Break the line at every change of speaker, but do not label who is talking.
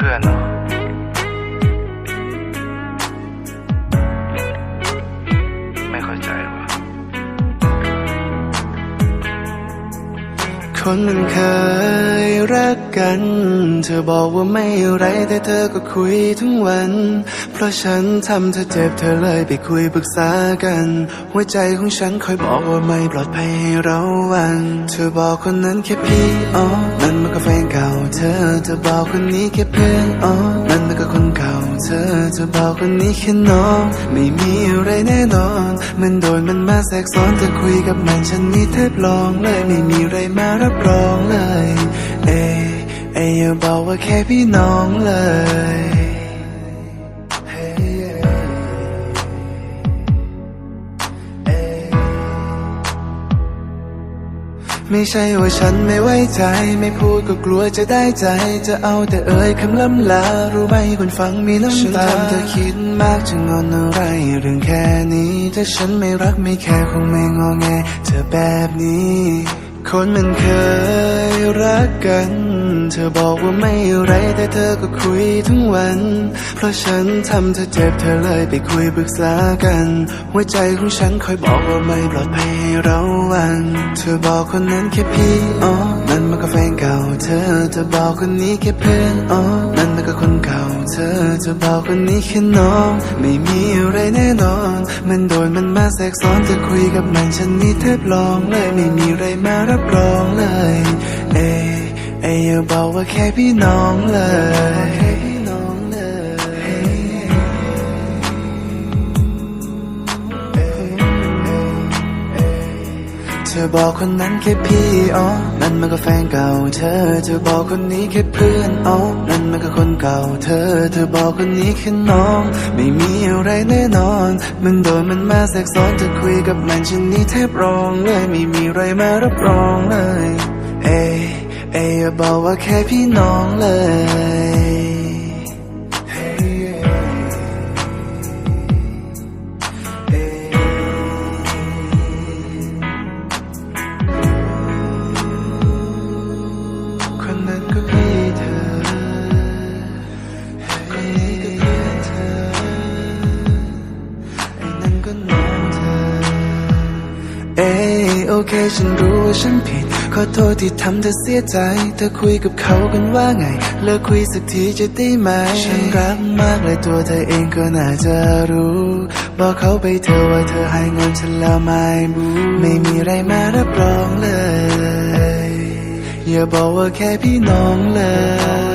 พื่อ
คนมันเคยรักกัน เธอบอกว่าไม่อะไรแต่เธอก็คุยทั้งวัน เพราะฉันทำเธอเจ็บเธอเลยไปคุยปรึกษากัน หัวใจของฉันคอยบอกว่าไม่ปลอดภัยให้เราวัน เธอบอกคนนั้นแค่พี่อ๋อนั่นมันก็แฟนเก่าเธอ เธอบอกคนนี้แค่เพื่อนอ๋อนั่นมันก็คนเก่าเธอ เธอบอกคนนี้แค่น้อง ไม่มีอะไรแน่นอน มันโดนมันมาแทรกซ้อนเธอคุยกับมันฉันนี่แทบลองเลยไม่มีอะไรมารับรองเลย เอยเอยอย่าบอกว่าแค่พี่น้องเลยไม่ใช่ว่าฉันไม่ไว้ใจ ไม่พูดก็กลัวจะได้ใจ จะเอาแต่เอ่ยคำล่ำลา รู้ไหมคนฟังมีน้ำตาฉันทำเธอคิดมากจะงอนอะไร เรื่องแค่นี้ ถ้าฉันไม่รักไม่แค่คงไม่งอแง เธอแบบนี้ คนมันเคยรักกัน เธอบอกว่าไม่ไรแต่เธอก็คุยทั้งวัน เพราะฉันทำเธอเจ็บเธอเลยไปคุยปรึกษากัน หัวใจของฉันคอยบอกว่าไม่ปลอดภัยให้เราวัน เธอบอกคนนั้นแค่พี่อ๋อนั่นมันก็แฟนเก่า เธอเธอบอกคนนี้แค่เพื่อนอ๋อนั่นมันก็คนเก่าเธอเธอบอกคนนี้แค่น้อง ไม่มีอะไรแน่นอน มันโดนมันมาแทรกซ้อนเธอคุยกับมันฉันนี่แทบลองเลยไม่มีอะไรมารับรองเลย เอยเอยอย่าบอกว่าแค่พี่น้องเลย เธอบอกคนนั้นแค่พี่อ๋อ นั่นมันก็แฟนเก่าเธอ เธอบอกคนนี้แค่เพื่อนอ๋อ นั่นมันก็คนเก่าเธอ เธอบอกคนนี้แค่น้อง ไม่มีอะไรแน่นอน มันโดนมันมาแทรกซ้อนเธอคุยกับมันฉันนี่แทบร้องเลย ไม่มีอะไรมารับรองเลย เอยเอยอย่าบอกว่าแค่พี่น้องเลย เอยโอเคฉันรู้ว่าฉันผิด ขอโทษที่ทำเธอเสียใจ เธอคุยกับเขากันว่าไง เลิกคุยสักทีจะได้ไหม ฉันรักมากเลยตัวเธอเองก็น่าจะรู้ บอกเขาไปเธอว่าเธอให้เงินฉันแล้วไม่บูไม่มีไรมารับรองเลย อย่าบอกว่าแค่พี่น้องเลย